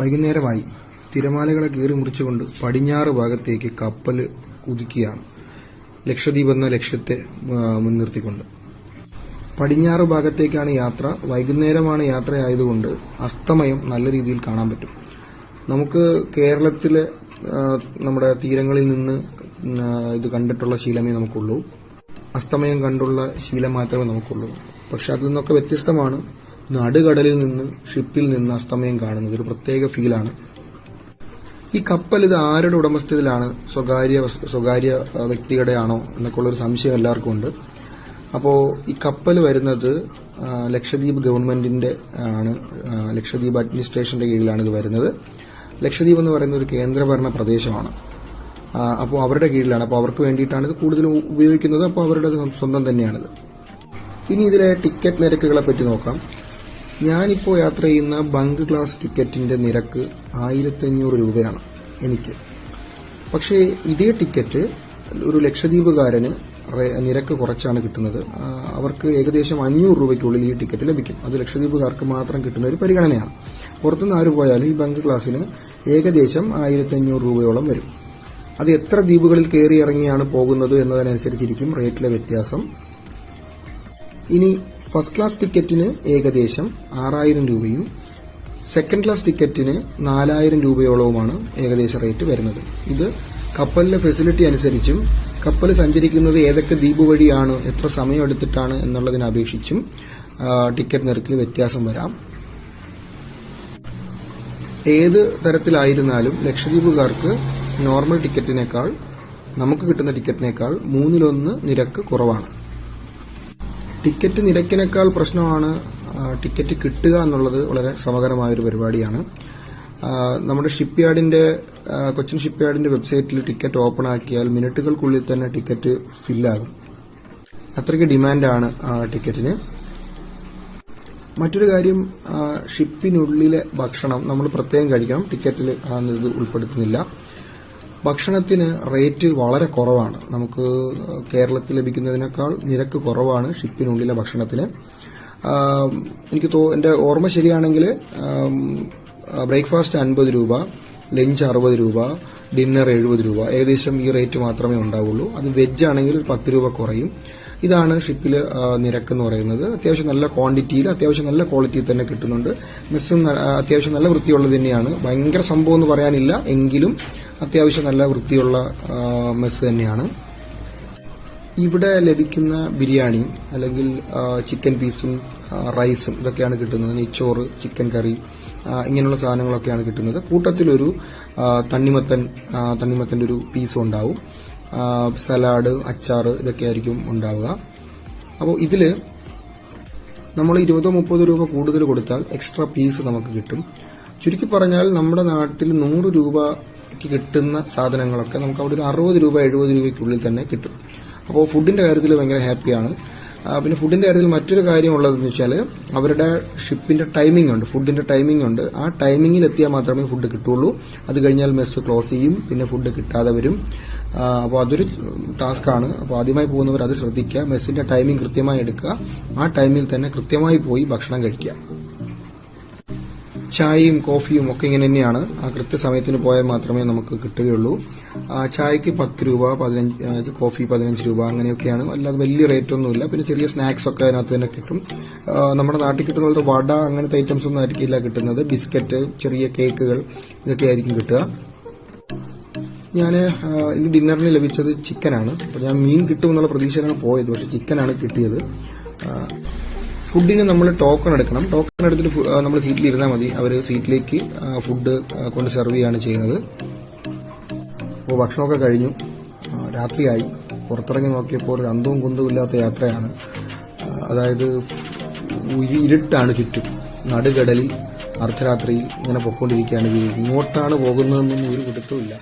വൈകുന്നേരമായി തിരമാലകളെ കീറി മുറിച്ചുകൊണ്ട് പടിഞ്ഞാറ് ഭാഗത്തേക്ക് കപ്പൽ കുതിക്കുകയാണ്. ലക്ഷദ്വീപ് എന്ന ലക്ഷ്യത്തെ മുൻനിർത്തിക്കൊണ്ട്. പടിഞ്ഞാറ് ഭാഗത്തേക്കാണ് യാത്ര. വൈകുന്നേരമാണ് യാത്രയായതുകൊണ്ട് അസ്തമയം നല്ല രീതിയിൽ കാണാൻ പറ്റും. നമുക്ക് കേരളത്തിലെ നമ്മുടെ തീരങ്ങളിൽ നിന്ന് ഇത് കണ്ടിട്ടുള്ള ശീലമേ നമുക്കുള്ളൂ. അസ്തമയം കണ്ടുള്ള ശീലം മാത്രമേ നമുക്കുള്ളൂ. പക്ഷെ അതിൽ നിന്നൊക്കെ വ്യത്യസ്തമാണ് നടുകടലിൽ നിന്ന് ഷിപ്പിൽ നിന്ന് അസ്തമയം കാണുന്നത് ഒരു പ്രത്യേക ഫീലാണ്. ഈ കപ്പൽ ഇത് ആരുടെ ഉടമസ്ഥതയിലാണ്? സ്വകാര്യ സ്വകാര്യ വ്യക്തിയുടെ ആണോ എന്നൊക്കെ ഉള്ളൊരു സംശയം എല്ലാവർക്കും ഉണ്ട്. അപ്പോൾ ഈ കപ്പൽ വരുന്നത് ലക്ഷദ്വീപ് ഗവൺമെന്റിന്റെ ആണ് ലക്ഷദ്വീപ് അഡ്മിനിസ്ട്രേഷന്റെ കീഴിലാണ് ഇത് വരുന്നത്. ലക്ഷദ്വീപ് എന്ന് പറയുന്ന ഒരു കേന്ദ്രഭരണ പ്രദേശമാണ്. അപ്പോൾ അവരുടെ കീഴിലാണ്. അപ്പോൾ അവർക്ക് വേണ്ടിയിട്ടാണ് ഇത് കൂടുതലും ഉപയോഗിക്കുന്നത്. അപ്പോൾ അവരുടെ സ്വന്തം തന്നെയാണിത്. ഇനി ഇതിലെ ടിക്കറ്റ് നിരക്കുകളെ പറ്റി നോക്കാം. ഞാനിപ്പോൾ യാത്ര ചെയ്യുന്ന ബങ്ക് ക്ലാസ് ടിക്കറ്റിന്റെ നിരക്ക് ആയിരത്തഞ്ഞൂറ് രൂപയാണ് എനിക്ക്. പക്ഷേ ഇതേ ടിക്കറ്റ് ഒരു ലക്ഷദ്വീപുകാരന് നിരക്ക് കുറച്ചാണ് കിട്ടുന്നത്. അവർക്ക് ഏകദേശം അഞ്ഞൂറ് രൂപയ്ക്കുള്ളിൽ ഈ ടിക്കറ്റ് ലഭിക്കും. അത് ലക്ഷദ്വീപുകാർക്ക് മാത്രം കിട്ടുന്ന ഒരു പരിഗണനയാണ്. പുറത്തുനിന്ന് ആര് പോയാലും ഈ ബങ്ക് ക്ലാസ്സിന് ഏകദേശം ആയിരത്തഞ്ഞൂറ് രൂപയോളം വരും. അത് എത്ര ദ്വീപുകളിൽ കയറി ഇറങ്ങിയാണ് പോകുന്നത് എന്നതിനനുസരിച്ചിരിക്കും റേറ്റിലെ വ്യത്യാസം. ഇനി ഫസ്റ്റ് ക്ലാസ് ടിക്കറ്റിന് ഏകദേശം ആറായിരം രൂപയും സെക്കൻഡ് ക്ലാസ് ടിക്കറ്റിന് നാലായിരം രൂപയോളവുമാണ് ഏകദേശ റേറ്റ് വരുന്നത്. ഇത് കപ്പലിലെ ഫെസിലിറ്റി അനുസരിച്ചും കപ്പൽ സഞ്ചരിക്കുന്നത് ഏതൊക്കെ ദ്വീപ് വഴിയാണ് എത്ര സമയം എടുത്തിട്ടാണ് എന്നുള്ളതിനെ അപേക്ഷിച്ചും ടിക്കറ്റ് നിരക്കിൽ വ്യത്യാസം വരാം. ഏത് തരത്തിലായിരുന്നാലും ലക്ഷദ്വീപുകാർക്ക് നോർമൽ ടിക്കറ്റിനേക്കാൾ നമുക്ക് കിട്ടുന്ന ടിക്കറ്റിനേക്കാൾ മൂന്നിലൊന്ന് നിരക്ക് കുറവാണ്. ടിക്കറ്റ് നിരക്കിനേക്കാൾ പ്രശ്നമാണ് ടിക്കറ്റ് കിട്ടുക എന്നുള്ളത് വളരെ ശ്രമകരമായ ഒരു പരിപാടിയാണ്. നമ്മുടെ ഷിപ്പ് യാർഡിന്റെ കൊച്ചിൻ ഷിപ്പ് യാർഡിന്റെ വെബ്സൈറ്റിൽ ടിക്കറ്റ് ഓപ്പൺ ആക്കിയാൽ മിനിറ്റുകൾക്കുള്ളിൽ തന്നെ ടിക്കറ്റ് ഫില്ലാകും. അത്രയ്ക്ക് ഡിമാൻഡാണ് ടിക്കറ്റിന്. മറ്റൊരു കാര്യം ഷിപ്പിനുള്ളിലെ ഭക്ഷണം നമ്മൾ പ്രത്യേകം കഴിക്കണം. ടിക്കറ്റിൽ ഉൾപ്പെടുത്തുന്നില്ല. ഭക്ഷണത്തിന് റേറ്റ് വളരെ കുറവാണ്. നമുക്ക് കേരളത്തിൽ ലഭിക്കുന്നതിനേക്കാൾ നിരക്ക് കുറവാണ് ഷിപ്പിനുള്ളിലെ ഭക്ഷണത്തിന്. എനിക്ക് തോ എന്റെ ഓർമ്മ ശരിയാണെങ്കിൽ ബ്രേക്ക്ഫാസ്റ്റ് അൻപത് രൂപ ലഞ്ച് അറുപത് രൂപ ഡിന്നർ എഴുപത് രൂപ. ഏകദേശം ഈ റേറ്റ് മാത്രമേ ഉണ്ടാവുള്ളൂ. അത് വെജ് ആണെങ്കിൽ പത്ത് രൂപ കുറയും. ഇതാണ് ഷിപ്പിൽ നിരക്ക് എന്ന് പറയുന്നത്. അത്യാവശ്യം നല്ല ക്വാണ്ടിറ്റിയിൽ അത്യാവശ്യം നല്ല ക്വാളിറ്റിയിൽ തന്നെ കിട്ടുന്നുണ്ട്. മെസ്സും അത്യാവശ്യം നല്ല വൃത്തിയുള്ളത് തന്നെയാണ്. ഭയങ്കര സംഭവം എന്ന് പറയാനില്ല. എങ്കിലും അത്യാവശ്യം നല്ല വൃത്തിയുള്ള മെസ് തന്നെയാണ്. ഇവിടെ ലഭിക്കുന്ന ബിരിയാണിയും അല്ലെങ്കിൽ ചിക്കൻ പീസും റൈസും ഇതൊക്കെയാണ് കിട്ടുന്നത്. നെയ്ച്ചോറ് ചിക്കൻ കറി ഇങ്ങനെയുള്ള സാധനങ്ങളൊക്കെയാണ് കിട്ടുന്നത്. കൂട്ടത്തിലൊരു തണ്ണിമത്തൻ തണ്ണിമത്തന്റെ ഒരു പീസും ഉണ്ടാവും. സലാഡ് അച്ചാറ് ഇതൊക്കെ ആയിരിക്കും ഉണ്ടാവുക. അപ്പോൾ ഇതിൽ നമ്മൾ ഇരുപതോ മുപ്പതോ രൂപ കൂടുതൽ കൊടുത്താൽ എക്സ്ട്രാ പീസ് നമുക്ക് കിട്ടും. ചുരുക്കി പറഞ്ഞാൽ നമ്മുടെ നാട്ടിൽ നൂറ് രൂപയ്ക്ക് കിട്ടുന്ന സാധനങ്ങളൊക്കെ നമുക്ക് അവിടെ ഒരു അറുപത് രൂപ എഴുപത് രൂപയ്ക്കുള്ളിൽ തന്നെ കിട്ടും. അപ്പോൾ ഫുഡിന്റെ കാര്യത്തിൽ ഭയങ്കര ഹാപ്പിയാണ് പിന്നെ ഫുഡിന്റെ കാര്യത്തിൽ മറ്റൊരു കാര്യം ഉള്ളതെന്ന് വെച്ചാൽ അവരുടെ ഷിപ്പിന്റെ ടൈമിംഗ് ഉണ്ട്. ഫുഡിന്റെ ടൈമിംഗ് ഉണ്ട്. ആ ടൈമിംഗിൽ എത്തിയാൽ മാത്രമേ ഫുഡ് കിട്ടുള്ളൂ. അത് കഴിഞ്ഞാൽ മെസ്സ് ക്ലോസ് ചെയ്യും. പിന്നെ ഫുഡ് കിട്ടാതെ വരും. അപ്പോൾ അതൊരു ടാസ്ക് ആണ്. അപ്പോൾ ആദ്യമായി പോകുന്നവർ അത് ശ്രദ്ധിക്കുക. മെസ്സിന്റെ ടൈമിംഗ് കൃത്യമായി എടുക്കുക. ആ ടൈമിൽ തന്നെ കൃത്യമായി പോയി ഭക്ഷണം കഴിക്കുക. ചായയും കോഫിയും ഒക്കെ ഇങ്ങനെ തന്നെയാണ്. ആ കൃത്യസമയത്തിന് പോയാൽ മാത്രമേ നമുക്ക് കിട്ടുകയുള്ളൂ. ചായക്ക് പത്ത് രൂപ പതിനഞ്ച് കോഫി പതിനഞ്ച് രൂപ അങ്ങനെയൊക്കെയാണ്. അല്ലാതെ വലിയ റേറ്റ് ഒന്നുമില്ല പിന്നെ ചെറിയ സ്നാക്സ് ഒക്കെ അതിനകത്ത് തന്നെ കിട്ടും. നമ്മുടെ നാട്ടിൽ കിട്ടുന്ന പോലത്തെ വട അങ്ങനത്തെ ഐറ്റംസ് ഒന്നും ആയിരിക്കില്ല കിട്ടുന്നത്. ബിസ്ക്കറ്റ് ചെറിയ കേക്കുകൾ ഇതൊക്കെ ആയിരിക്കും കിട്ടുക. ഞാൻ എനിക്ക് ഡിന്നറിന് ലഭിച്ചത് ചിക്കനാണ് അപ്പോൾ ഞാൻ മീൻ കിട്ടുമെന്നുള്ള പ്രതീക്ഷയിലാണ് പോയത്. പക്ഷേ ചിക്കനാണ് കിട്ടിയത്. ഫുഡിന് നമ്മൾ ടോക്കൺ എടുക്കണം. ടോക്കൺ എടുത്തിട്ട് നമ്മൾ സീറ്റിൽ ഇരുന്നാൽ മതി. അവർ സീറ്റിലേക്ക് ഫുഡ് കൊണ്ട് സെർവ് ചെയ്യാണ് ചെയ്യുന്നത്. അപ്പോൾ ഭക്ഷണമൊക്കെ കഴിഞ്ഞു. രാത്രിയായി. പുറത്തിറങ്ങി നോക്കിയപ്പോൾ ഒരു അന്തവും കുന്തവും ഇല്ലാത്ത യാത്രയാണ്. അതായത് ഇരുട്ടാണ് ചുറ്റും. നടുകടലിൽ അർദ്ധരാത്രിയിൽ ഇങ്ങനെ പൊക്കോണ്ടിരിക്കുകയാണ്. ഇത് ഇങ്ങോട്ടാണ് പോകുന്നതെന്നൊന്നും ഒരു പിടുത്തവും ഇല്ല